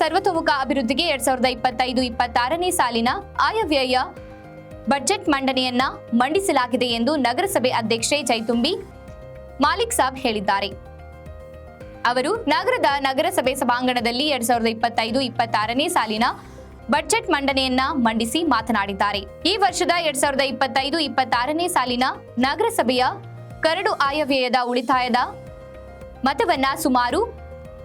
ಸರ್ವತೋಮುಖ ಅಭಿವೃದ್ಧಿಗೆ ಎರಡ್ ಸಾವಿರದ ಇಪ್ಪತ್ತೈದು, ಇಪ್ಪತ್ತಾರನೇ ಸಾಲಿನ ಆಯವ್ಯಯ ಬಜೆಟ್ ಮಂಡನೆಯನ್ನ ಮಂಡಿಸಲಾಗಿದೆ ಎಂದು ನಗರಸಭೆ ಅಧ್ಯಕ್ಷೆ ಜೈತುಂಬಿ ಮಾಲಿಕ್ ಸಾಬ್ ಹೇಳಿದ್ದಾರೆ. ಅವರು ನಗರದ ನಗರಸಭೆ ಸಭಾಂಗಣದಲ್ಲಿ ಎರಡ್ ಸಾವಿರದ ಇಪ್ಪತ್ತೈದು, ಇಪ್ಪತ್ತಾರನೇ ಸಾಲಿನ ಬಜೆಟ್ ಮಂಡನೆಯನ್ನ ಮಂಡಿಸಿ ಮಾತನಾಡಿದ್ದಾರೆ. ಈ ವರ್ಷದ ಎರಡ್ ಸಾವಿರದ ಇಪ್ಪತ್ತೈದು, ಇಪ್ಪತ್ತಾರನೇ ಸಾಲಿನ ನಗರಸಭೆಯ ಕರಡು ಆಯವ್ಯಯದ ಉಳಿತಾಯದ ಮತವನ್ನ ಸುಮಾರು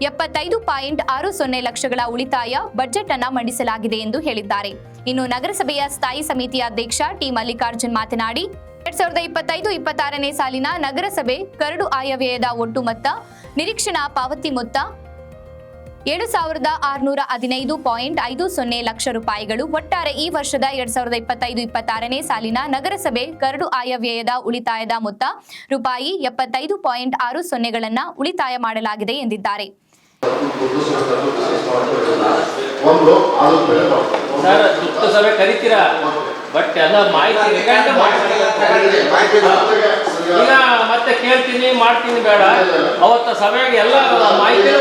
ಎಪ್ಪತ್ತೈದು ಪಾಯಿಂಟ್ ಆರು ಸೊನ್ನೆ ಲಕ್ಷಗಳ ಉಳಿತಾಯ ಬಜೆಟ್ ಅನ್ನ ಮಂಡಿಸಲಾಗಿದೆ ಎಂದು ಹೇಳಿದ್ದಾರೆ. ಇನ್ನು ನಗರಸಭೆಯ ಸ್ಥಾಯಿ ಸಮಿತಿಯ ಅಧ್ಯಕ್ಷ ಟಿ ಮಲ್ಲಿಕಾರ್ಜುನ್ ಮಾತನಾಡಿ, ಎರಡ್ ಸಾವಿರದ ಇಪ್ಪತ್ತೈದು, ಇಪ್ಪತ್ತಾರನೇ ಸಾಲಿನ ನಗರಸಭೆ ಕರಡು ಆಯವ್ಯಯದ ಒಟ್ಟು ಮೊತ್ತ, ನಿರೀಕ್ಷಣಾ ಪಾವತಿ ಮೊತ್ತ ಏಳು ಸಾವಿರದ ಆರುನೂರ ಹದಿನೈದು ಪಾಯಿಂಟ್ ಐದು ಸೊನ್ನೆ ಲಕ್ಷ ರೂಪಾಯಿಗಳು. ಒಟ್ಟಾರೆ ಈ ವರ್ಷದ ಎರಡ್ ಸಾವಿರದ ಇಪ್ಪತ್ತೈದು, ಇಪ್ಪತ್ತಾರನೇ ಸಾಲಿನ ನಗರಸಭೆ ಕರಡು ಆಯವ್ಯಯದ ಉಳಿತಾಯದ ಮೊತ್ತ ರೂಪಾಯಿ ಎಪ್ಪತ್ತೈದು ಪಾಯಿಂಟ್ ಆರು ಸೊನ್ನೆಗಳನ್ನು ಉಳಿತಾಯ ಮಾಡಲಾಗಿದೆ ಎಂದಿದ್ದಾರೆ. ಒಂದು ಅದು ಸರ್ ದುಃಖ ಸಭೆ ಕರಿತೀರಾ ಬಟ್ ಎಲ್ಲ. ಮಾಹಿತಿ ಈಗ ಮತ್ತೆ ಕೇಳ್ತೀನಿ ಮಾಡ್ತೀನಿ ಬೇಡ ಅವತ್ತ ಸಭೆಗೆ ಎಲ್ಲ ಮಾಹಿತಿ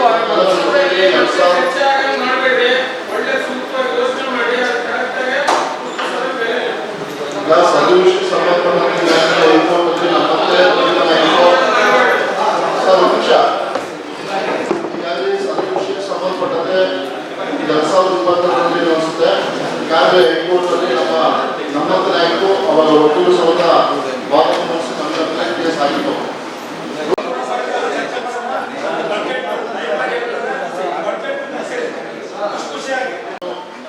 ಸಾವಿರದ ಇಪ್ಪತ್ತರಲ್ಲಿ ಅನಿಸುತ್ತೆ ಈಗಾಗಲೇ ಹೈಕೋರ್ಟಲ್ಲಿ ನಮ್ಮ ನಮ್ಮತ್ತೆ ಆಯಿತು ಅವರ ವಕೀಲ ಸಂಘದ ವಾದ ಮುಗಿಸಿ ನಮ್ಮ ಹತ್ರ ಕೇಸ್ ಆಗಿತ್ತು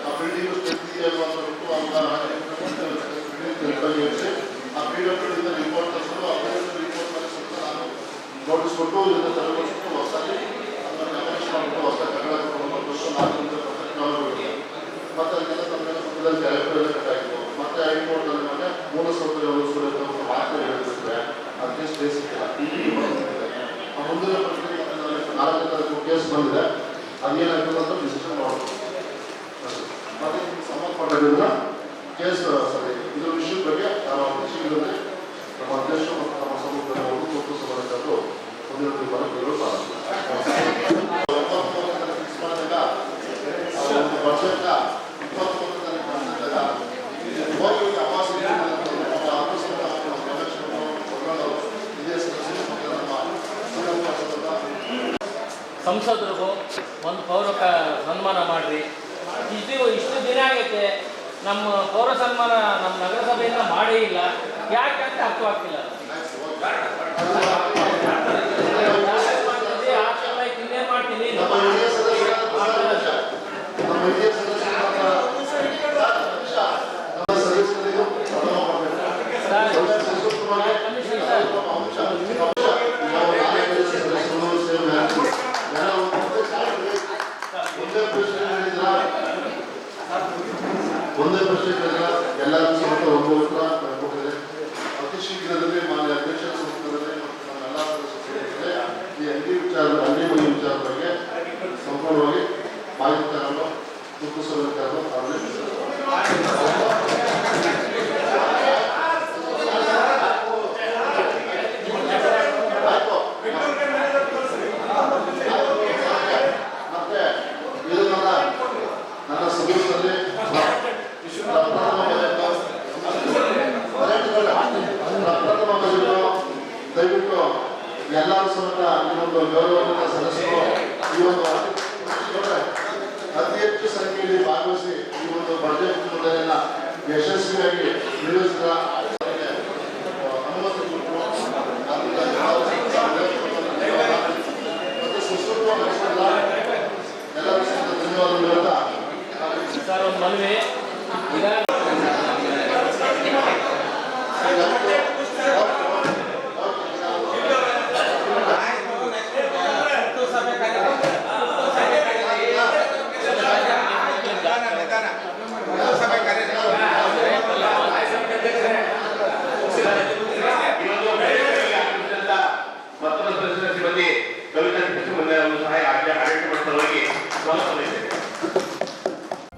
ಆ ಬಿಲ್ಡಿಂಗ್ ಸ್ಥಿತಿ ಅನ್ನುವಂಥದ್ದು ಈಗ ಬಂದಿದೆ ಆ ಮುಂದಿನ ಮತ್ತೆ ನಾಲ್ಕು- ತಾರೀಕು ಕೇಸ್ ಬಂದಿದೆ. ಅದೇನಾಗ್ತದೆ ಅಂತ ಡಿಸಿಷನ್ ಮತ್ತೆ ಇದಕ್ಕೆ ಕೇಸ್ ಸರಿ ಇದರ ವಿಷಯದ ಬಗ್ಗೆ ನಾವು ನಮ್ಮ ಅಧ್ಯಕ್ಷ ಮತ್ತು ನಮ್ಮ ಸಮುದಾಯ ತುರ್ತು ಸಭೆಗಳನ್ನು ಮುಂದಿನ ಬರಬೇಕು ಫಿಕ್ಸ್ ಮಾಡಿದಾಗ ಆ ಒಂದು ಬಜೆಟ್ನ ಇಪ್ಪತ್ತೊಂದು ತಾರೀಕು ಮಾಡಿದಾಗ ಹೋಗಿ ಅವಾಸ ಇದೇ ಸದಸ್ಯರು ನಮ್ಮ ಶ್ರೀರಂಗ ಸದನ ಸಂಸದರಿಗೂ ಒಂದು ಪೌರ ಸನ್ಮಾನ ಮಾಡ್ರಿ. ಇದು ಇಷ್ಟು ದಿನ ಆಗೈತೆ. ನಮ್ಮ ಪೌರ ಸನ್ಮಾನ ನಮ್ಮ ನಗರಸಭೆಯಿಂದ ಮಾಡೇ ಇಲ್ಲ. ಯಾಕೆ ಅಂತ ಅರ್ಥವಾಗ್ತಿಲ್ಲ. ಪ್ರಪ್ರಥಮ ಬಜೆಟ್ ದಯವಿಟ್ಟು ಎಲ್ಲರೂ ಸಮೇತ ಈ ಒಂದು ಗೌರವವನ್ನು ಸದಸ್ಯರು ಈ ಒಂದು ಮಂಡನೆಯನ್ನ ಯಶಸ್ವಿಯಾಗಿ ನಿರ್ವಹಿಸಿದ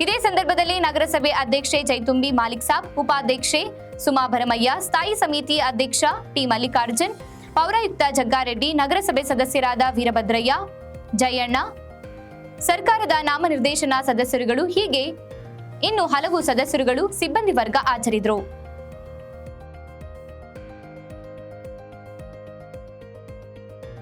ಇದೇ. ಸಂದರ್ಭದಲ್ಲಿ ನಗರಸಭೆ ಅಧ್ಯಕ್ಷೆ ಜೈತುಂಬಿ ಮಾಲಿಕ್ ಸಾಬ್, ಉಪಾಧ್ಯಕ್ಷೆ ಸುಮಾ ಭರಮಯ್ಯ, ಸ್ಥಾಯಿ ಸಮಿತಿ ಅಧ್ಯಕ್ಷ ಟಿ ಮಲ್ಲಿಕಾರ್ಜುನ್, ಪೌರಾಯುಕ್ತ ಜಗ್ಗಾರೆಡ್ಡಿ, ನಗರಸಭೆ ಸದಸ್ಯರಾದ ವೀರಭದ್ರಯ್ಯ, ಜಯಣ್ಣ, ಸರ್ಕಾರದ ನಾಮನಿರ್ದೇಶನ ಸದಸ್ಯರುಗಳು ಹೀಗೆ ಇನ್ನು ಹಲವು ಸದಸ್ಯರುಗಳು ಸಿಬ್ಬಂದಿ ವರ್ಗ ಹಾಜರಿದ್ದರು